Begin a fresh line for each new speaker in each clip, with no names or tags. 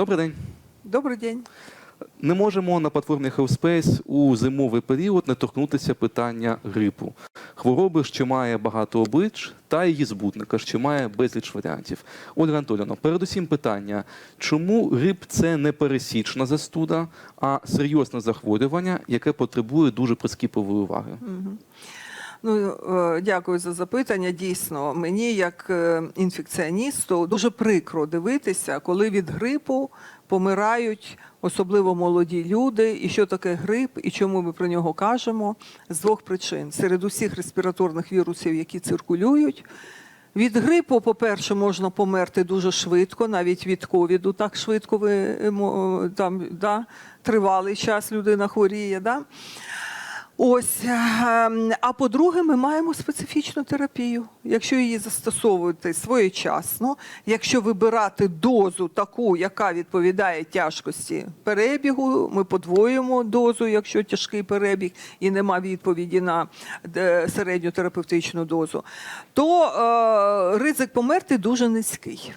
Добрий день.
Добрий день.
Не можемо на платформі HealthSpace у зимовий період не торкнутися питання грипу. Хвороби, що має багато облич, та її збутника, що має безліч варіантів. Ольга Анатоліївна, передусім питання: чому грип це не пересічна застуда, а серйозне захворювання, яке потребує дуже прискіпливої уваги?
Ну, е, дякую за запитання. Дійсно, мені, як е, інфекціоністу, дуже прикро дивитися, коли від грипу помирають особливо молоді люди. І що таке грип, і чому ми про нього кажемо? З двох причин: серед усіх респіраторних вірусів, які циркулюють. Від грипу, по-перше, можна померти дуже швидко, навіть від ковіду так швидко ви е, там да, тривалий час людина хворіє. Да? Ось, ем, а по-друге, ми маємо специфічну терапію. Якщо її застосовувати своєчасно, якщо вибирати дозу таку, яка відповідає тяжкості перебігу, ми подвоюємо дозу, якщо тяжкий перебіг і нема відповіді на е, середню терапевтичну дозу, то е, ризик померти дуже низький.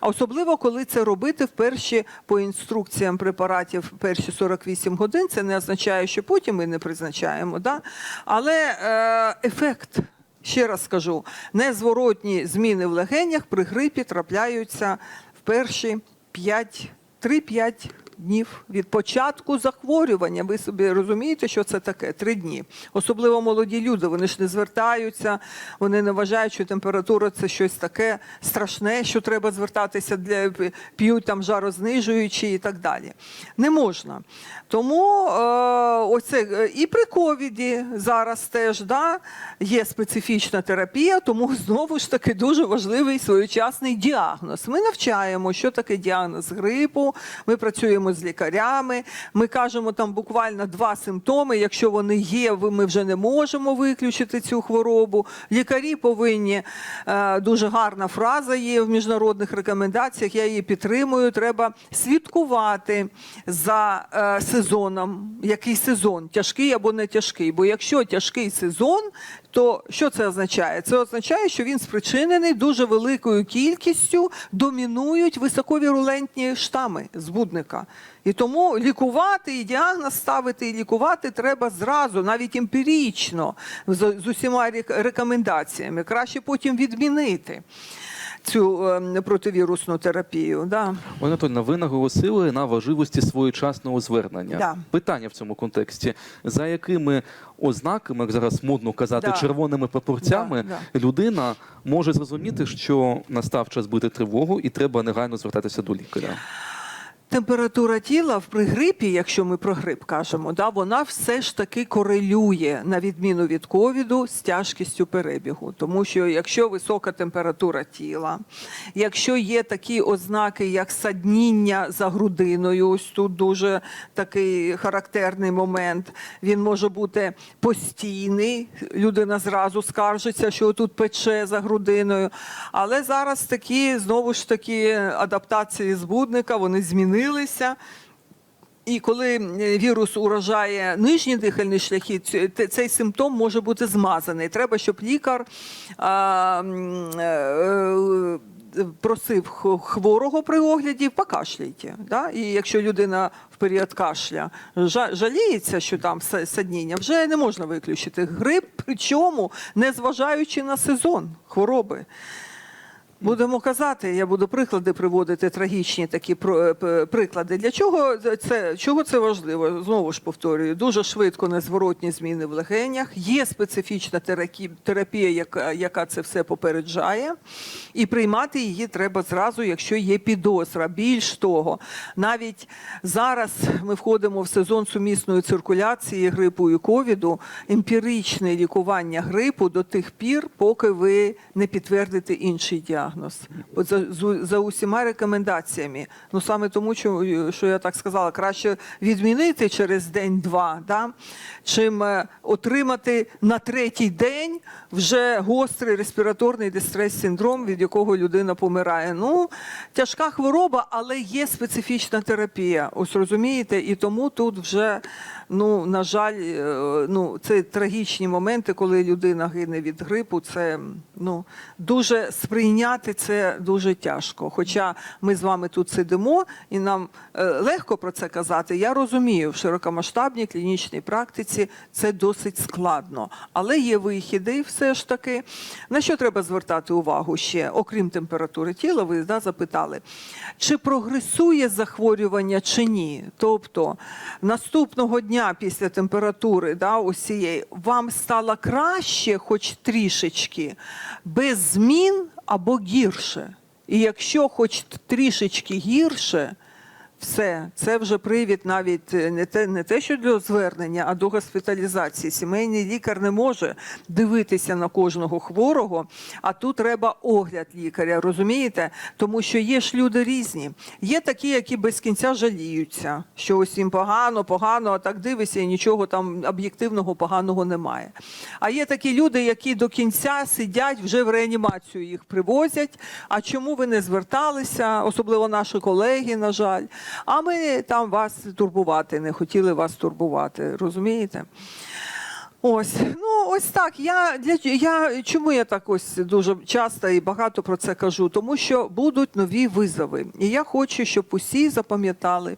Особливо, коли це робити в перші по інструкціям препаратів перші 48 годин, це не означає, що потім ми не призначаємо. Да? Але е, ефект, ще раз скажу, незворотні зміни в легенях при грипі трапляються в перші 5, 3-5 днів від початку захворювання. Ви собі розумієте, що це таке? Три дні. Особливо молоді люди. Вони ж не звертаються, вони не вважають, що температура це щось таке страшне, що треба звертатися для п'ють там жарознижуючі і так далі. Не можна. Тому е, оце і при ковіді зараз теж да, є специфічна терапія, тому знову ж таки дуже важливий своєчасний діагноз. Ми навчаємо, що таке діагноз грипу. Ми працюємо з лікарями. Ми кажемо там буквально два симптоми. Якщо вони є, ми вже не можемо виключити цю хворобу. Лікарі повинні е, дуже гарна фраза є в міжнародних рекомендаціях. Я її підтримую. Треба слідкувати за е, сезоном. Який сезон, тяжкий або не тяжкий. Бо якщо тяжкий сезон, то що це означає? Це означає, що він спричинений дуже великою кількістю домінують високовірулентні штами збудника. І тому лікувати і діагноз ставити і лікувати треба зразу, навіть емпірічно, з, усіма рек- рекомендаціями. Краще потім відмінити цю е, противірусну терапію. Да.
Вона Анатоліївна, ви наголосили на важливості своєчасного звернення.
Да.
Питання в цьому контексті: за якими ознаками, як зараз модно казати,
Да.
червоними папорцями,
Да,
людина може зрозуміти, що настав час бити тривогу, і треба негайно звертатися до лікаря.
Температура тіла при грипі, якщо ми про грип кажемо, да, вона все ж таки корелює на відміну від ковіду з тяжкістю перебігу. Тому що якщо висока температура тіла, якщо є такі ознаки, як садніння за грудиною, ось тут дуже такий характерний момент, він може бути постійний. Людина зразу скаржиться, що тут пече за грудиною. Але зараз такі знову ж таки адаптації збудника, вони змінилися. І коли вірус уражає нижні дихальні шляхи, цей симптом може бути змазаний. Треба, щоб лікар е, е, просив хворого при огляді покашляйте. Да? І якщо людина в період кашля жаліється, що там са- садніння, вже не можна виключити грип, причому не зважаючи на сезон хвороби. Будемо казати, я буду приклади приводити трагічні такі е, приклади. Для чого це чого це важливо? Знову ж повторюю, дуже швидко незворотні зміни в легенях. Є специфічна терапія, яка, яка це все попереджає, і приймати її треба зразу, якщо є підозра. Більш того, навіть зараз ми входимо в сезон сумісної циркуляції грипу і ковіду, емпіричне лікування грипу до тих пір, поки ви не підтвердите інший діагноз. От за, за усіма рекомендаціями. Ну саме тому, що, я так сказала, краще відмінити через день-два, да? чим е, отримати на третій день вже гострий респіраторний дистрес-синдром, від якого людина помирає. Ну, тяжка хвороба, але є специфічна терапія. Ось розумієте, і тому тут вже, ну, на жаль, е, ну, це трагічні моменти, коли людина гине від грипу. Це ну, дуже сприйняти прийняти це дуже тяжко. Хоча ми з вами тут сидимо і нам е, легко про це казати. Я розумію, в широкомасштабній клінічній практиці це досить складно. Але є вихіди, все ж таки. На що треба звертати увагу ще, окрім температури тіла, ви да, запитали, чи прогресує захворювання чи ні? Тобто наступного дня після температури да, ось цієї, вам стало краще, хоч трішечки, без змін або гірше. І якщо хоч трішечки гірше, все, це вже привід навіть е, не те, не те, що для звернення, а до госпіталізації. Сімейний лікар не може дивитися на кожного хворого, а тут треба огляд лікаря, розумієте? Тому що є ж люди різні. Є такі, які без кінця жаліються, що ось їм погано, погано, а так дивишся, і нічого там об'єктивного поганого немає. А є такі люди, які до кінця сидять, вже в реанімацію їх привозять. А чому ви не зверталися, особливо наші колеги, на жаль. А ми там вас турбувати, не хотіли вас турбувати, розумієте? Ось, ну ось так. Я для я чому я так ось дуже часто і багато про це кажу? Тому що будуть нові визови. І я хочу, щоб усі запам'ятали,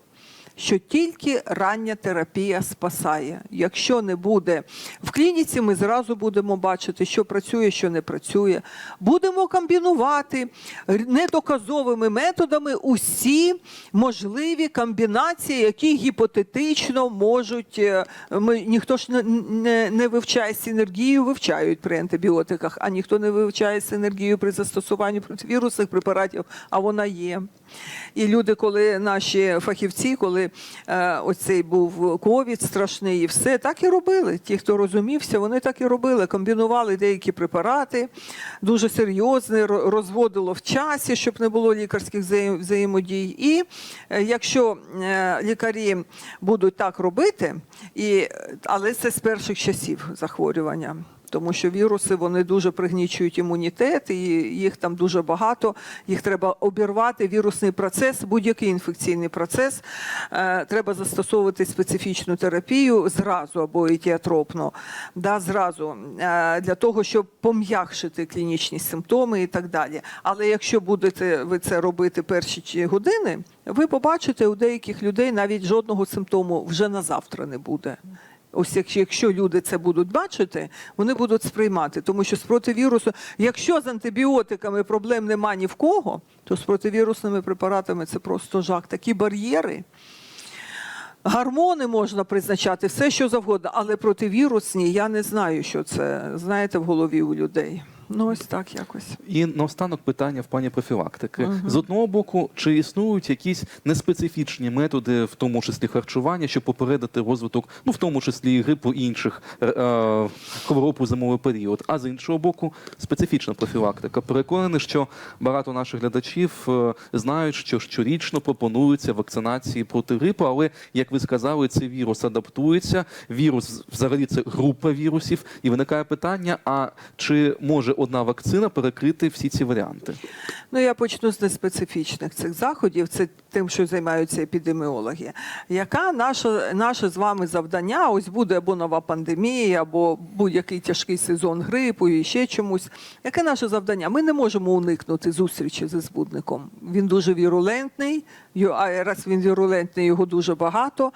що тільки рання терапія спасає. Якщо не буде в клініці, ми зразу будемо бачити, що працює, що не працює. Будемо комбінувати недоказовими методами усі можливі комбінації, які гіпотетично можуть. е, Ми ніхто ж не, не, не вивчає синергію, вивчають при антибіотиках, а ніхто не вивчає синергію при застосуванні противірусних препаратів, а вона є. І люди, коли наші фахівці, коли е, оцей був ковід страшний, і все так і робили. Ті, хто розумівся, вони так і робили. Комбінували деякі препарати, дуже серйозне, ро- розводило в часі, щоб не було лікарських взаємодій. І е, якщо е, лікарі будуть так робити, і, але це з перших часів захворювання. Тому що віруси вони дуже пригнічують імунітет, і їх там дуже багато. Їх треба обірвати. Вірусний процес, будь-який інфекційний процес. Е, треба застосовувати специфічну терапію зразу або етіотропну, да, зразу е, для того, щоб пом'якшити клінічні симптоми і так далі. Але якщо будете ви це робити перші години, ви побачите у деяких людей навіть жодного симптому вже на завтра не буде. Ось якщо, люди це будуть бачити, вони будуть сприймати, тому що з противірусу, якщо з антибіотиками проблем нема ні в кого, то з противірусними препаратами це просто жах. Такі бар'єри. Гормони можна призначати, все що завгодно, але противірусні я не знаю, що це знаєте в голові у людей. Ну ось так якось.
І наостанок питання в плані профілактики. З одного боку, чи існують якісь неспецифічні методи, в тому числі харчування, щоб попередити розвиток, ну в тому числі і грипу і інших е, е, хвороб у зимовий період. А з іншого боку, специфічна профілактика. Переконаний, що багато наших глядачів е, знають, що щорічно пропонуються вакцинації проти грипу, але як ви сказали, цей вірус адаптується. Вірус взагалі це група вірусів, і виникає питання: а чи може одна вакцина перекрити всі ці варіанти?
Ну, я почну з неспецифічних цих заходів. Це тим, що займаються епідеміологи. Яка наша, наше з вами завдання? Ось буде або нова пандемія, або будь-який тяжкий сезон грипу і ще чомусь. Яке наше завдання? Ми не можемо уникнути зустрічі зі збудником. Він дуже вірулентний, а раз він вірулентний, його дуже багато.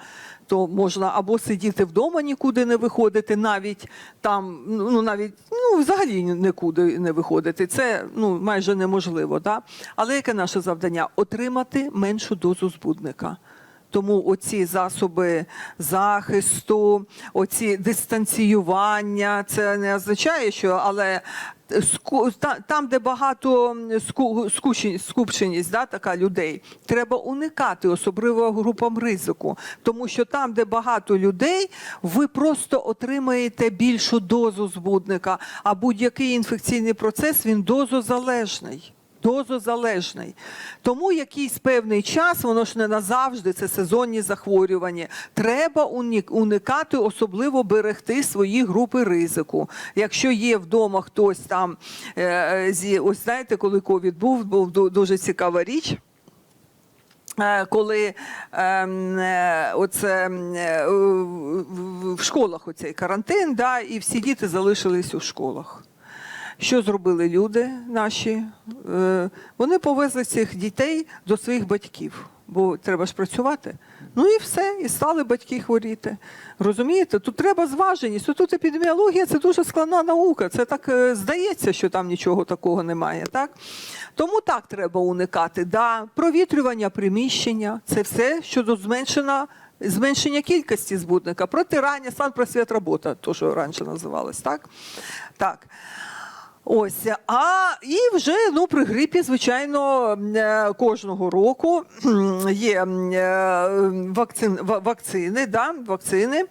То можна або сидіти вдома, нікуди не виходити, навіть там, ну навіть ну взагалі нікуди не виходити. Це ну майже неможливо. Да? Але яке наше завдання? Отримати меншу дозу збудника. Тому оці засоби захисту, оці дистанціювання, це не означає, що але там, де багато скупченість, да, така людей, треба уникати, особливо групам ризику. Тому що там, де багато людей, ви просто отримаєте більшу дозу збудника, а будь-який інфекційний процес він дозозалежний дозозалежний. Тому якийсь певний час, воно ж не назавжди, це сезонні захворювання. Треба уникати, особливо берегти свої групи ризику. Якщо є вдома хтось там, е, е, зі, ось знаєте, коли ковід був, був дуже цікава річ. Е, Коли ем, е, оце е, в- в школах оцей карантин, да, і всі діти залишились у школах. Що зробили люди наші? Е, Вони повезли цих дітей до своїх батьків, бо треба ж працювати. Ну і все, і стали батьки хворіти. Розумієте? Тут треба зваженість. Тут епідеміологія це дуже складна наука. Це так е, здається, що там нічого такого немає. Так? Тому так треба уникати. Да. Провітрювання приміщення це все щодо зменшена. Зменшення кількості збутника, протирання, санпросвіт робота, то, що раніше називалось, так? Так. Ось, а і вже ну, при грипі, звичайно, е, кожного року є е, вакцин, вакцини, да, вакцини,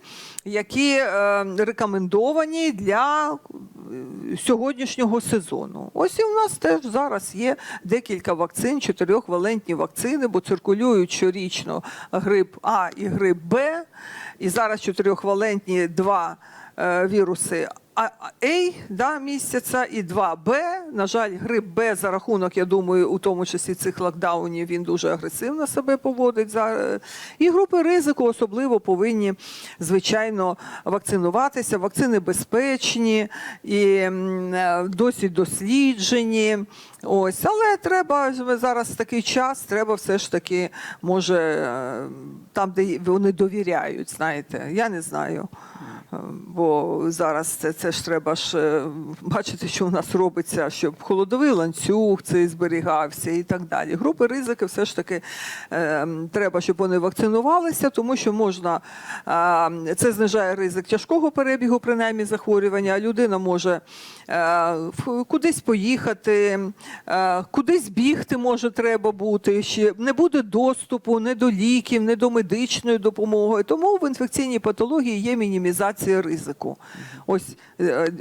які е, рекомендовані для сьогоднішнього сезону. Ось і у нас теж зараз є декілька вакцин, чотирьохвалентні вакцини, бо циркулюють щорічно грип А і грип Б. І зараз чотирьохвалентні два віруси А да, місяця і 2Б. На жаль, грип Б за рахунок, я думаю, у тому числі цих локдаунів він дуже агресивно себе поводить. І групи ризику особливо повинні, звичайно, вакцинуватися. Вакцини безпечні і е, досі досліджені. Ось, але треба зараз такий час, треба все ж таки, може, е, там, де вони довіряють, знаєте, я не знаю. Е, Бо зараз це, це ж треба ж е, бачити, що у нас робиться, щоб холодовий ланцюг цей зберігався і так далі. Групи ризики все ж таки е, треба, щоб вони вакцинувалися, тому що можна е, це знижає ризик тяжкого перебігу, принаймні захворювання. Людина може е, кудись поїхати, е, кудись бігти може треба бути. Ще не буде доступу не до ліків, не до медичної допомоги. Тому в інфекційній патології є мінімізація ризику. Ось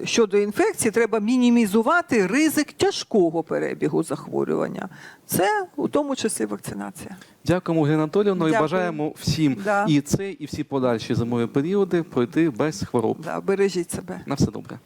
щодо інфекції, треба мінімізувати ризик тяжкого перебігу захворювання. Це у тому числі вакцинація.
Дякуємо, Галина Анатоліївна, і
Дякую.
бажаємо всім
Да.
і це, і всі подальші зимові періоди пройти без хвороб.
Да, бережіть себе.
На все добре.